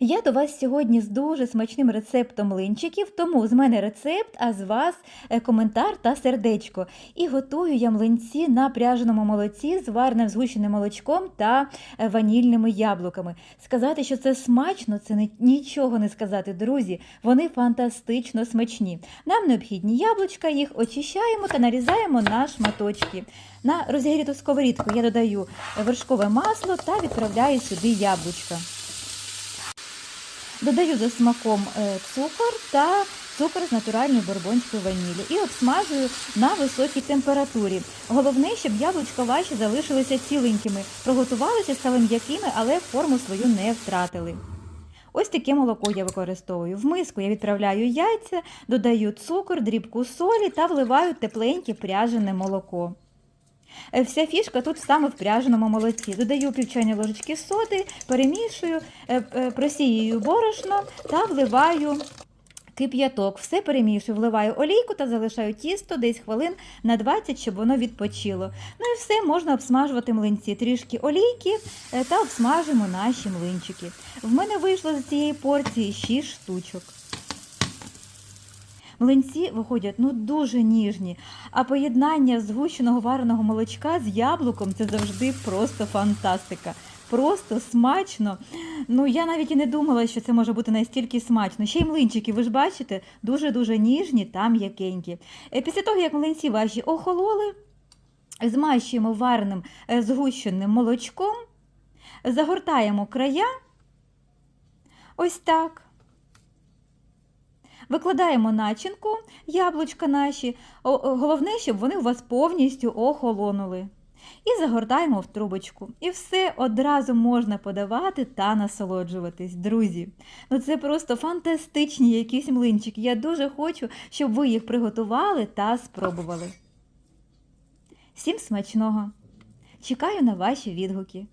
Я до вас сьогодні з дуже смачним рецептом млинчиків, тому з мене рецепт, а з вас е, коментар та сердечко. І готую я млинці на пряженому молоці з варним згущеним молочком та е, ванільними яблуками. Сказати, що це смачно, це нічого не сказати, друзі. Вони фантастично смачні. Нам необхідні яблучка, їх очищаємо та нарізаємо на шматочки. На розігріту сковорідку я додаю вершкове масло та відправляю сюди яблучка. Додаю за смаком е, цукор та цукор з натуральної бурбонської ванілі і обсмажую на високій температурі. Головне, щоб яблучка ваші залишилися ціленькими, проготувалися, стали м'якими, але форму свою не втратили. Ось таке молоко я використовую. В миску я відправляю яйця, додаю цукор, дрібку солі та вливаю тепленьке пряжене молоко. Е, Вся фішка тут саме в пряженому молоці. Додаю пів чайної ложечки соди, перемішую, е, е, просіюю борошно та вливаю кип'яток. Все перемішую, вливаю олійку та залишаю тісто десь хвилин на 20, щоб воно відпочило. Ну і все, можна обсмажувати млинці. Трішки олійки та обсмажимо наші млинчики. В мене вийшло з цієї порції 6 штучок. Млинці виходять ну дуже ніжні, а поєднання згущеного вареного молочка з яблуком це завжди просто фантастика. Просто смачно. Ну я навіть і не думала, що це може бути настільки смачно. Ще й млинчики, ви ж бачите, дуже-дуже ніжні та м'якенькі. Е, Після того, як млинці ваші охололи, змащуємо вареним е, згущеним молочком, загортаємо края. Ось так. Викладаємо начинку, яблучка наші. Головне, щоб вони у вас повністю охолонули. І загортаємо в трубочку. І все одразу можна подавати та насолоджуватись, друзі. Ну це просто фантастичні якісь млинчики. Я дуже хочу, щоб ви їх приготували та спробували. Всім смачного! Чекаю на ваші відгуки.